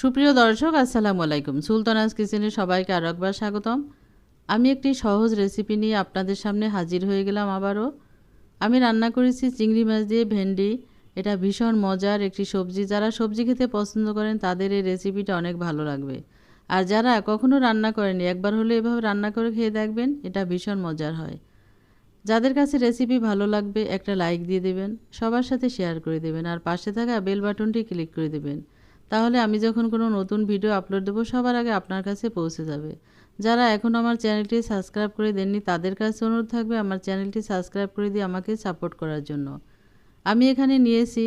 সুপ্রিয় দর্শক, আসসালামু আলাইকুম। সুলতানাজ কিচেনে সবাইকে আরও একবার স্বাগতম। আমি একটি সহজ রেসিপি নিয়ে আপনাদের সামনে হাজির হয়ে গেলাম আবারও। আমি রান্না করেছি চিংড়ি মাছ দিয়ে ভেন্ডি। এটা ভীষণ মজার একটি সবজি। যারা সবজি খেতে পছন্দ করেন, তাদের এই রেসিপিটা অনেক ভালো লাগবে। আর যারা কখনও রান্না করেনি একবার হলে এভাবে রান্না করে খেয়ে দেখবেন, এটা ভীষণ মজার হয়। যাদের কাছে রেসিপি ভালো লাগবে, একটা লাইক দিয়ে দেবেন, সবার সাথে শেয়ার করে দেবেন, আর পাশে থাকা বেল বাটনটি ক্লিক করে দেবেন। তাহলে আমি যখন কোনো নতুন ভিডিও আপলোড দেবো, সবার আগে আপনার কাছে পৌঁছে যাবে। যারা এখন আমার চ্যানেলটি সাবস্ক্রাইব করে দেননি, তাদের কাছে অনুরোধ থাকবে আমার চ্যানেলটি সাবস্ক্রাইব করে দিয়ে আমাকে সাপোর্ট করার জন্য। আমি এখানে নিয়েছি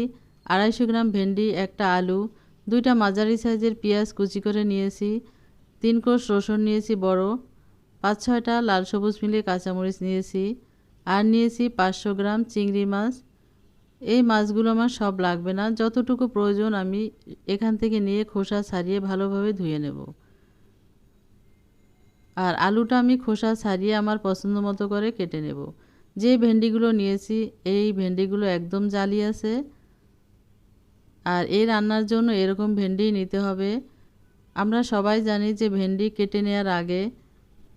আড়াইশো গ্রাম ভেন্ডি, একটা আলু, দুইটা মাঝারি সাইজের পেঁয়াজ কুচি করে নিয়েছি, তিন কোষ রসুন নিয়েছি বড়, পাঁচ ছয়টা লাল সবুজ মিলে কাঁচামরিচ নিয়েছি, আর নিয়েছি পাঁচশো গ্রাম চিংড়ি মাছ এই মাছগুলো আমার সব লাগবে না। যতটুকু প্রয়োজন আমি এখান থেকে নিয়ে খোসা ছাড়িয়ে ভালোভাবে ধুয়ে নেব। আর আলুটা আমি খোসা ছাড়িয়ে আমার পছন্দ মতো করে কেটে নেব। যে ভেন্ডিগুলো নিয়েছি, এই ভেন্ডিগুলো একদম জালি আছে। আর এই রান্নার জন্য এরকম ভেন্ডি নিতে হবে। আমরা সবাই জানি যে ভেন্ডি কেটে নেওয়ার আগে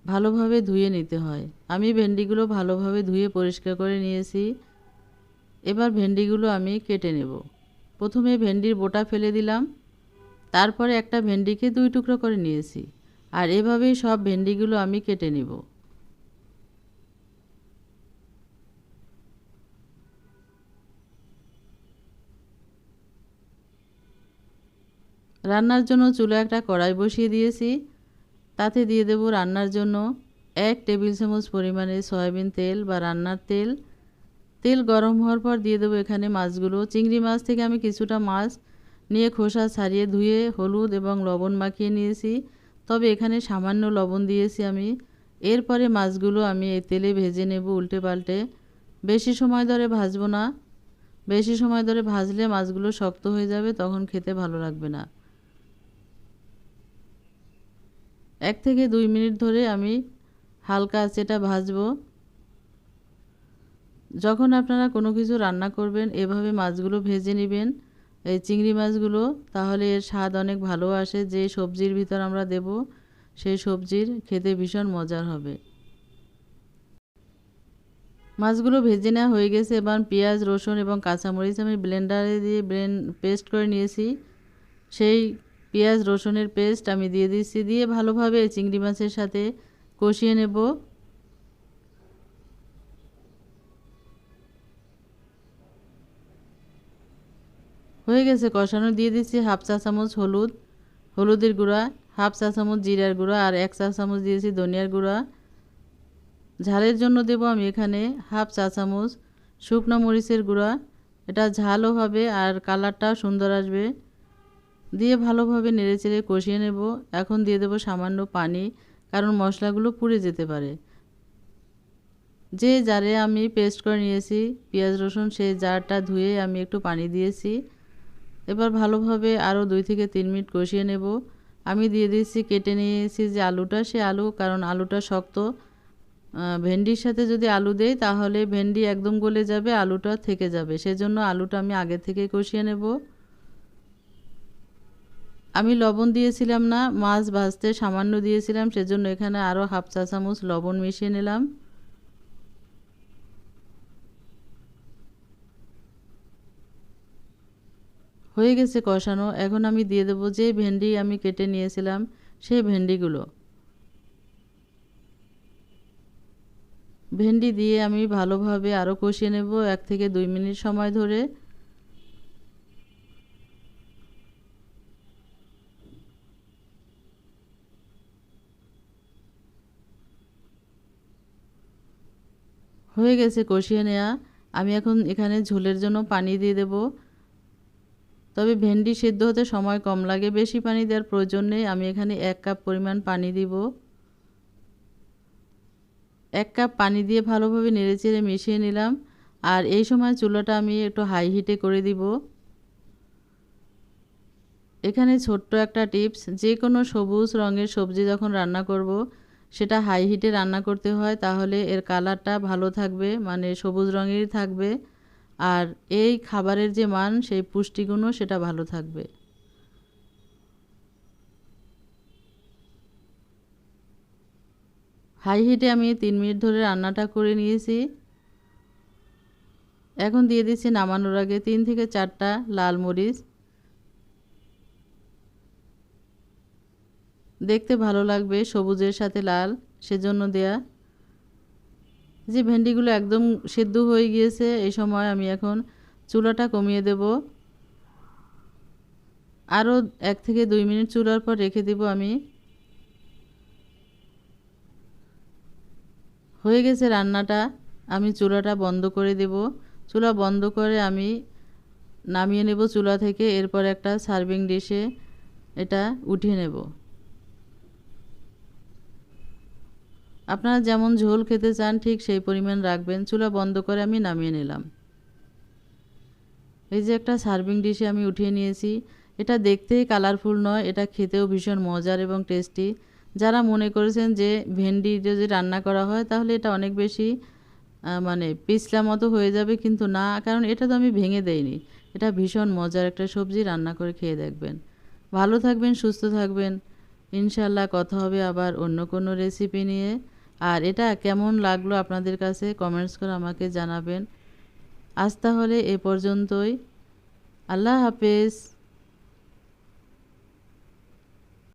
ভালোভাবে ধুয়ে নিতে হয়। আমি ভেন্ডিগুলো ভালোভাবে ধুয়ে পরিষ্কার করে নিয়েছি। এবার ভেন্ডিগুলো আমি কেটে নেব। প্রথমে ভেন্ডির বোটা ফেলে দিলাম। তারপরে একটা ভেন্ডিকে দুই টুকরো করে নিয়েছি। আর এভাবেই সব ভেন্ডিগুলো আমি কেটে নেব। রান্নার জন্য চুলো একটা কড়াই বসিয়ে দিয়েছি। তাতে দিয়ে দেব রান্নার জন্য এক টেবিল চামচ পরিমাণে সয়াবিন তেল বা রান্নার তেল। তেল গরম হওয়ার পর দিয়ে দেবো এখানে মাছগুলো। চিংড়ি মাছ থেকে আমি কিছুটা মাছ নিয়ে খোসা ছাড়িয়ে ধুয়ে হলুদ এবং লবণ মাখিয়ে নিয়েছি। তবে এখানে সামান্য লবণ দিয়েছি আমি। এরপরে মাছগুলো আমি এই তেলে ভেজে নেব উল্টে পাল্টে। বেশি সময় ধরে ভাজবো না। বেশি সময় ধরে ভাজলে মাছগুলো শক্ত হয়ে যাবে, তখন খেতে ভালো লাগবে না। এক থেকে দুই মিনিট ধরে আমি হালকা আঁচেটা ভাজবো। যখন আপনারা কোনো কিছু রান্না করবেন, এভাবে মাছগুলো ভেজে নেবেন। এই চিংড়ি মাছগুলো, তাহলে এর স্বাদ অনেক ভালো আসে। যে সবজির ভিতর আমরা দেব সেই সবজির খেতে ভীষণ মজার হবে। মাছগুলো ভেজে নেওয়া হয়ে গেছে। এবার পেঁয়াজ, রসুন এবং কাঁচামরিচ আমি ব্লেন্ডারে দিয়ে ব্লেন্ড পেস্ট করে নিয়েছি। সেই পেঁয়াজ, রসুনের পেস্ট আমি দিয়ে দিচ্ছি। দিয়ে ভালোভাবে চিংড়ি মাছের সাথে কষিয়ে নেব। হয়ে গেছে, কষানো। দিয়ে দিচ্ছি হাফ চা চামচ হলুদ, হলুদের গুঁড়া, হাফ চা চামচ জিরার গুঁড়া আর এক চা চামচ দিয়েছি ধনিয়ার গুঁড়া। ঝালের জন্য দেব আমি এখানে হাফ চা চামচ শুকনো মরিচের গুঁড়া। এটা ঝালও হবে আর কালারটাও সুন্দর আসবে। দিয়ে ভালোভাবে নেড়েচেড়ে কষিয়ে নেব। এখন দিয়ে দেব সামান্য পানি, কারণ মশলাগুলো পুড়ে যেতে পারে। যে জারে আমি পেস্ট করে নিয়েছি, পেঁয়াজ রসুন সেই জারটা ধুয়ে আমি একটু পানি দিয়েছি। এবার ভালোভাবে আরও দুই থেকে তিন মিনিট কষিয়ে নেব। আমি দিয়ে দিয়েছি, কেটে নিয়েছি যে আলুটা, সে আলু, কারণ আলুটা শক্ত। ভেন্ডির সাথে যদি আলু দেই, তাহলে ভেন্ডি একদম গলে যাবে, আলুটা থেকে যাবে। সেজন্য আলুটা আমি আগে থেকে কষিয়ে নেব। আমি লবণ দিয়েছিলাম না, মাছ ভাজতে সামান্য দিয়েছিলাম, সেজন্য এখানে আরও হাফ চা চামচ লবণ মিশিয়ে নিলাম। হয়ে গেছে কষানো, এখন আমি দিয়ে দেবো যে ভেন্ডি আমি কেটে নিয়েছিলাম, সেই ভেন্ডিগুলো। ভেন্ডি দিয়ে আমি ভালোভাবে আরও কষিয়ে নেব এক থেকে দুই মিনিট সময় ধরে। হয়ে গেছে কষিয়ে নেওয়া আমি এখন এখানে ঝোলের জন্য পানি দিয়ে দেব। তবে ভেন্ডি সিদ্ধ হতে সময় কম লাগে, বেশি পানি দেওয়ার প্রয়োজন নেই। আমি এখানে এক কাপ পরিমাণ পানি দিব। এক কাপ পানি দিয়ে ভালোভাবে নেড়েচেড়ে মিশিয়ে নিলাম। আর এই সময় চুলাটা আমি একটু হাই হিটে করে দিব। এখানে ছোট্ট একটা টিপস যে কোনো সবুজ রঙের সবজি যখন রান্না করব, সেটা হাই হিটে রান্না করতে হয়, তাহলে এর কালারটা ভালো থাকবে মানে সবুজ রঙেরই থাকবে। আর এই খাবারের যে মান, সেই পুষ্টিগুণও সেটা ভালো থাকবে। হাই হিটে আমি তিন মিনিট ধরে রান্নাটা করে নিয়েছি। এখন দিয়ে দিচ্ছি নামানোর আগে তিন থেকে চারটা লাল মরিচ। দেখতে ভালো লাগবে, সবুজের সাথে লাল, সেজন্য দেয়া। যে ভেন্ডিগুলো একদম সেদ্ধ হয়ে গিয়েছে, এই সময় আমি এখন চুলাটা কমিয়ে দেব। আরও এক থেকে দুই মিনিট চুলার পর রেখে দেব আমি। হয়ে গেছে রান্নাটা, আমি চুলাটা বন্ধ করে দেব। চুলা বন্ধ করে আমি নামিয়ে নেব চুলা থেকে, এরপর একটা সার্ভিং ডিশে এটা উঠিয়ে নেব। আপনারা যেমন ঝোল খেতে চান, ঠিক সেই পরিমাণ রাখবেন। চুলা বন্ধ করে আমি নামিয়ে নিলাম। এই যে একটা সার্ভিং ডিশে আমি উঠিয়ে নিয়েছি। এটা দেখতেই কালারফুল নয়, এটা খেতেও ভীষণ মজার এবং টেস্টি। যারা মনে করেছেন যে ভেন্ডি যদি রান্না করা হয়, তাহলে এটা অনেক বেশি মানে পিছলা মতো হয়ে যাবে কিন্তু না, কারণ এটা তো আমি ভেঙে দেইনি। এটা ভীষণ মজার একটা সবজি, রান্না করে খেয়ে দেখবেন। ভালো থাকবেন, সুস্থ থাকবেন। ইনশাল্লাহ কথা হবে আবার অন্য কোনো রেসিপি নিয়ে। আর এটা কেমন লাগল আপনাদের কাছে? কমেন্টস করে আমাকে জানাবেন। আজ তাহলে এ পর্যন্তই। আল্লাহ হাফেজ।